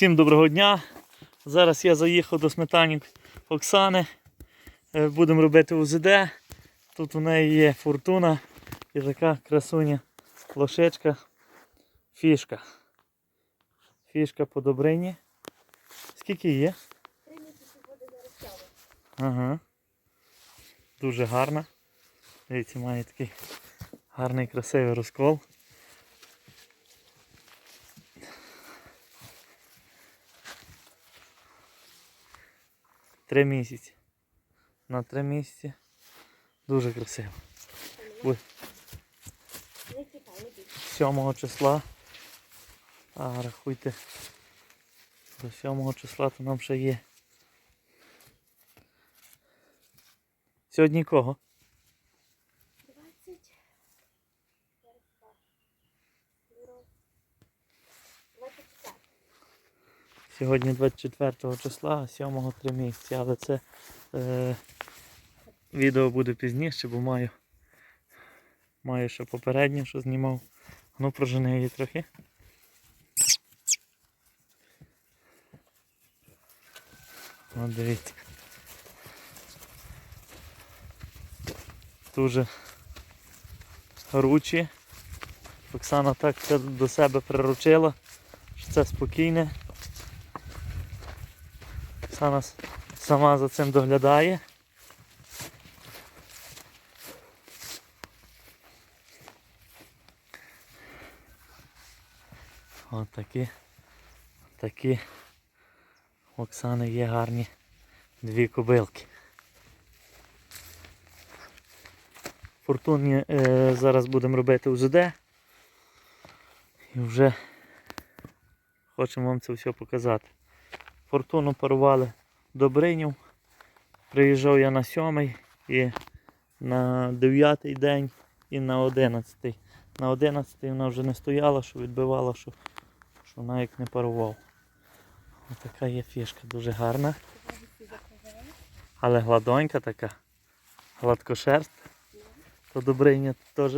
Всім доброго дня. Зараз я заїхав до сметанів Оксани. Е, Будемо робити УЗД. Тут у неї є фортуна і така красуня лошечка. Фішка. Фішка по добрині. Скільки є? Три буде зараз. Ага. Дуже гарна. Дивіться, має такий гарний красивий розкол. Три місяці. На три місяці. Дуже красиво. Бу- Не тікай, не бій. 7 числа. А рахуйте. До 7 числа то нам ще є. Сьогодні кого? 20. Зараз так. Здорово. 25. Сьогодні 24 числа, а 7 3 місяці, але це е, відео буде пізніше, бо маю, маю ще попереднє, що знімав. Ну, прожени її трохи. От дивіться. Дуже ручі. Оксана так це до себе приручила, що це спокійне. Оксана сама за цим доглядає. От такі, такі Оксани є гарні дві кобилки. Фортуні е, зараз будемо робити УЗД. І вже хочемо вам це все показати. Фортуну парували до Бринів. Приїжджав я на сьомий і на дев'ятий день і на одинадцятий. На одинадцятий вона вже не стояла, що відбивала, що, що навіть не парував. Ось така є фішка, дуже гарна. Але гладонька така. Гладкошерст. То добриня теж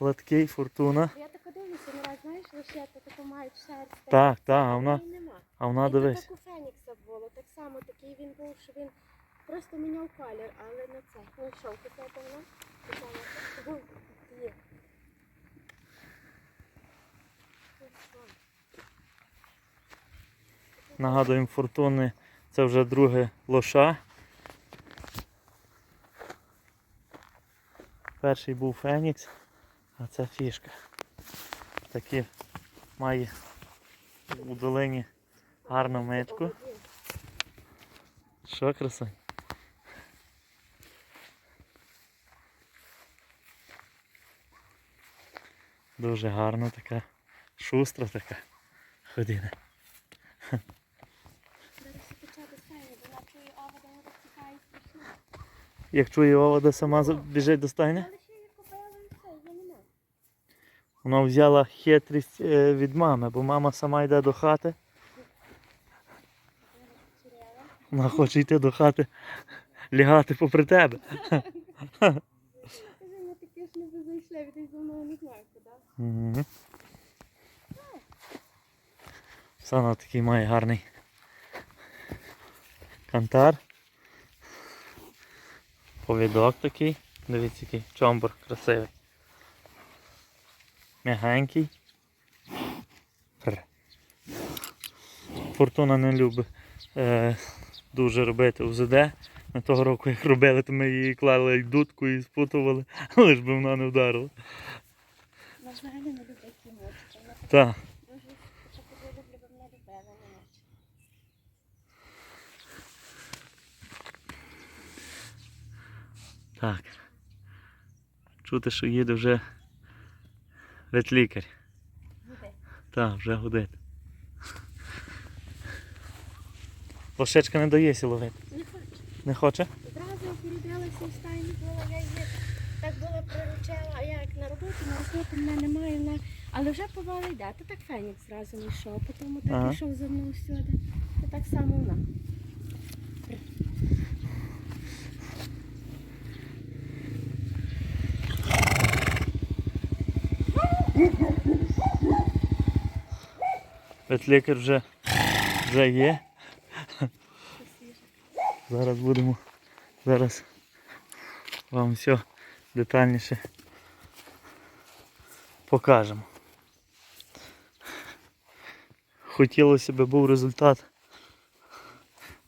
гладкий, фортуна. Я так дивлюся, не раз, знаєш, лише таку мають шерсть. Так, так, вона. А вона І дивись. Так як у Фенікса було, так само такий він був, що він просто міняв колір, але не це. Ну що, купити воно? Купила. Є. Нагадуємо, фортуни це вже друге лоша. Перший був Фенікс, а це фішка. Такі має у долині гарну. Обалдеть. Що красунь? Дуже гарна така, шустра така ходина. Як чує овода, сама біжить до нема. Вона взяла хитрість е, від мами, бо мама сама йде до хати. Вона розчеряла. Вона хоче йти до хати, лягати попри тебе. Каже, ми такі ж не би зайшли, від їх мною не знаю куди. Сана такий має гарний кантар. Повідок такий. Дивіться, який чомбур красивий. М'ягенький. Фортуна не любить е, дуже робити УЗД. Ми того року як робили, то ми її клали як дудку і спутували, але ж би вона не вдарила. Взагалі не любить. Вона так Так. Чути, що їде вже ветлікар. Буде. Так, вже гудить. Лошечка не дається ловити. Не хочу. Не хоче? Зразу породилася в стайні була, я її так було приручила, а я як на роботу, на роботу мене немає, вона... але вже повали йде. То так Фенікс зразу не йшов, потім так Ага. йшов за мною всюди. То так само вона. Ветлікар вже Вже є. Зараз будемо. Зараз вам все детальніше покажемо. Хотілося б був результат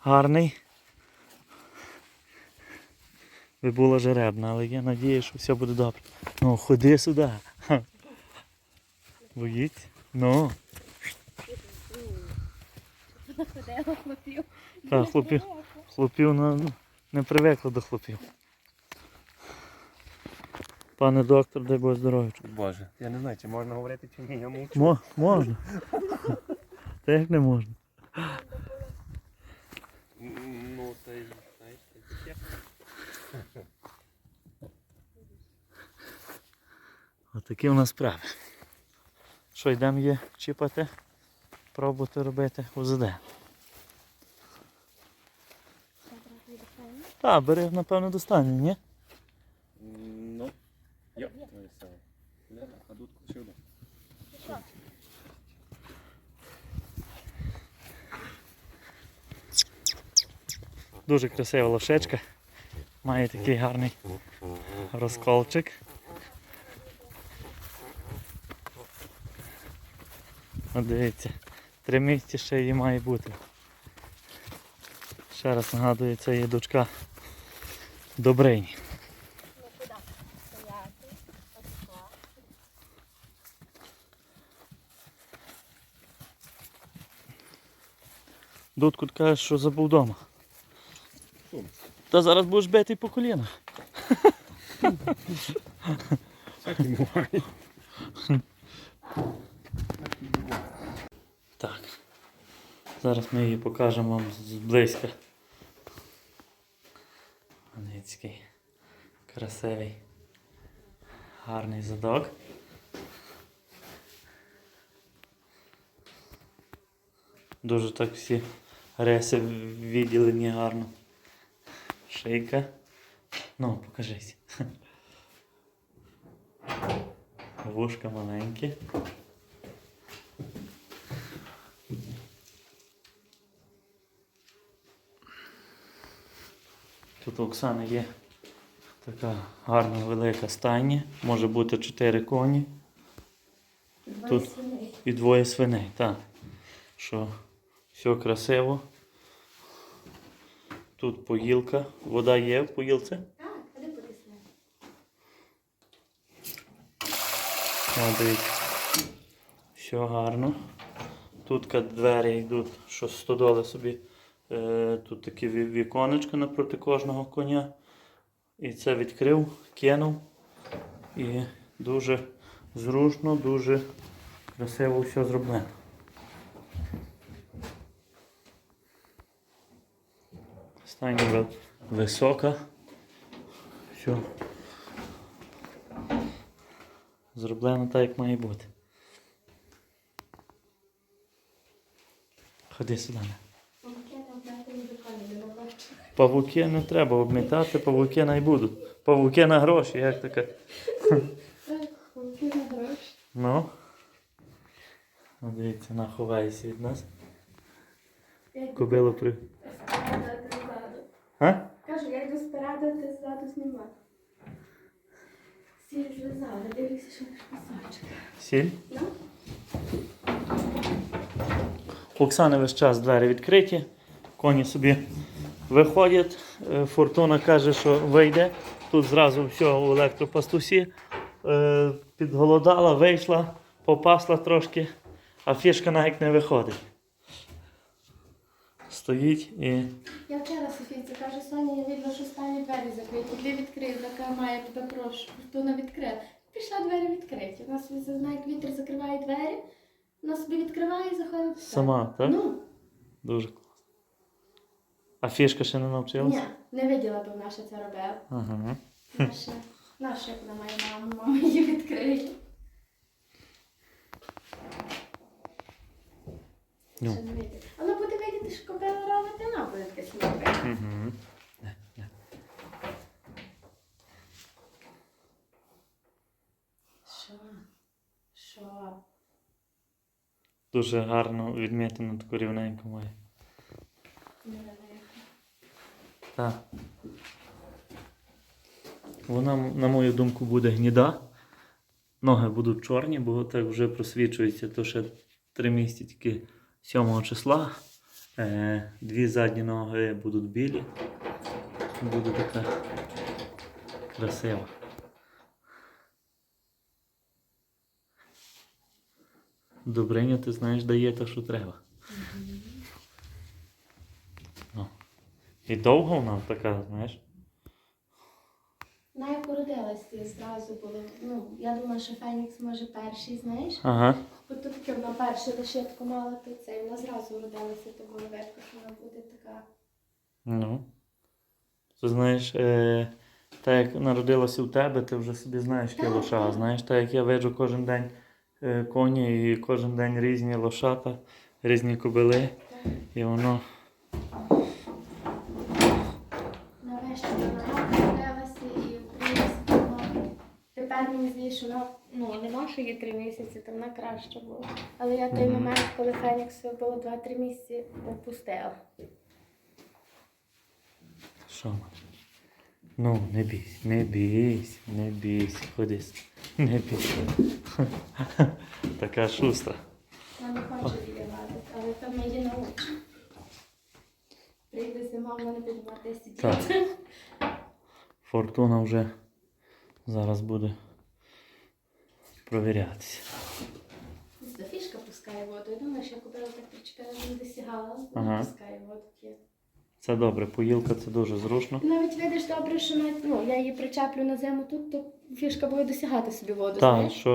гарний. Би була жеребна, але я надію, що все буде добре. Ну, ходи сюди. Ха. Боїться? Ну. Ходила хлопів. Та, хлопів. Хлопів ну, не привикли до хлопів. Пане доктор, дай Бог здоров'я. Боже, я не знаю, чи можна говорити, чи ні, я мовчу. Мо, можна. Та як не можна? Ну, та й, знаєш, таке. Отакі у нас справи. Що, йдемо є чіпати, пробувати робити УЗД. Так, бери, напевно, достане, ні? Ну, твоє. Ля, А дудку сюди. Дуже красива лошечка. Має такий гарний розколчик. От дивіться, три місяці ще її має бути. Ще раз нагадую, це є дочка Добрині. Дудку каже, що забув вдома. Та зараз будеш бити по буває. Так. Зараз ми її покажемо вам зблизька. Дивіться, красивий. Гарний задок. Дуже так всі риси відділені гарно. Шийка. Ну, покажись. Вушка маленькі. Тут у Оксани є така гарна велика стайня, може бути 4 коні Тут. і двоє свиней. Так. Що все красиво. Тут поїлка. Вода є в поїлці. Так, ходи подивися. О, дивіться. Все гарно. Тут двері йдуть, що стодоли собі. Е, тут такі ві- віконечко напроти кожного коня. І це відкрив, кинув. І дуже зручно, дуже красиво все зроблено. Стайня ви- висока. Все. Зроблено так, як має бути. Ходи сюди. Павуки не треба обмітати, павуки не будуть. Павуки на гроші, як таке. Павуки на гроші. Ну. Дивіться, наховайся від нас. Кобилу при. А? Кажу, як до спереду, ти ззаду знімати. Сіль зв'язала, дивлюся, що наш пасочок. Сіль. Ну, Оксани весь час двері відкриті, коні собі виходять. Е, Фортуна каже, що вийде. Тут зразу все у електропастусі. Е, Підголодала, вийшла, попасла трошки, а фішка навіть не виходить. Стоїть і я вчора Софійці кажу, Соня, я видно, що стані двері закриті. Ти відкрив, така має тебе прошу. Фортуна відкрила. Пішла двері відкриті. Вона собі знає, як вітер закриває двері. Вона собі відкриває і заходить. сама, так? Ну, Дуже. А фішка ще не навчилася? ні, не виділа, бо наша це робила. Ага. Наша, наша, як вона має маму, мама її відкриє. Ну. Ще не виділа. Буде видіти, що кобила робить, вона буде якась робити. Угу. Що? Що? дуже гарно відмітено таку рівненьку має. Так. Вона, на мою думку, буде гніда. Ноги будуть чорні, бо так вже просвічується, то ще три місяці тільки 7 числа. Е, дві задні ноги будуть білі. Буде така красива. Добриня, ти знаєш, дає те, що треба. І довго вона така, знаєш? Вона як уродилась, я зразу було. Ну, я думала, що Фенікс може перший, знаєш. Ага. Бо тут таке вона перша лишитку мала, то це вона зразу уродилася, то було видно, що вона буде така. Ну. Ти знаєш, е, так як народилося у тебе, ти вже собі знаєш, Так, лоша. так. Знаєш, так як я виджу кожен день е, коні і кожен день різні лошата, різні кобили. І воно. Нарешті вона уродилася і в. Тепер мені здається, що вона ну, нема що їй три місяці, то вона краще була. Але я той момент, коли Феніксу було 2-3 місяці, опустила. Що? Ну, не бійся, не бійся, не бійся, ходи. Не бійся. Така шустра. Вона не хоче відіграти, але то ми її научимо. Прийде зима, вона не буде мати сидіти. Фортуна вже зараз буде провірятися. Софішка пускає воду. Я думаю, що я купила так причепила, не досягала. Ага. Пускає воду. Це добре, поїлка це дуже зручно. Навіть видиш добре, що навіть, ну, я її причеплю на зиму тут, то фішка буде досягати собі воду. Так, знаєш? що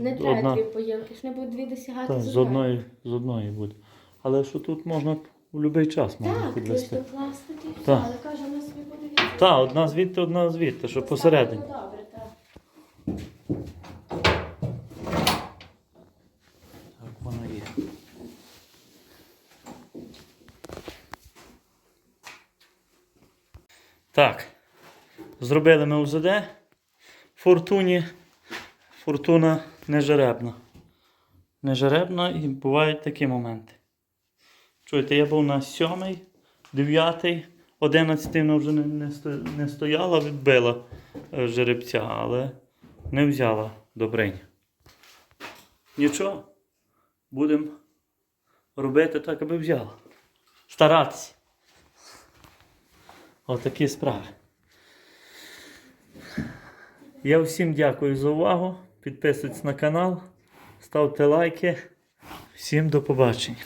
е, Не треба одна, дві поїлки, що не буде дві досягати та, з одної, з одної буде. Але що тут можна в будь-який час можна Так, підвести. докласти і але кажу, вона собі буде від. Так, одна звідти, одна звідти, що посередині. Добре, так. Так вона є. Так. Зробили ми УЗД. Фортуні. Фортуна не жеребна. Не жеребна і бувають такі моменти. Чуєте, я був на сьомий, дев'ятий, одинадцятий вона вже не, не, стояла, відбила е, жеребця, але не взяла добриня. Нічого. Будемо робити так, аби взяла. Старатися. Отакі справи. Я всім дякую за увагу. Підписуйтесь на канал, ставте лайки. Всім до побачення.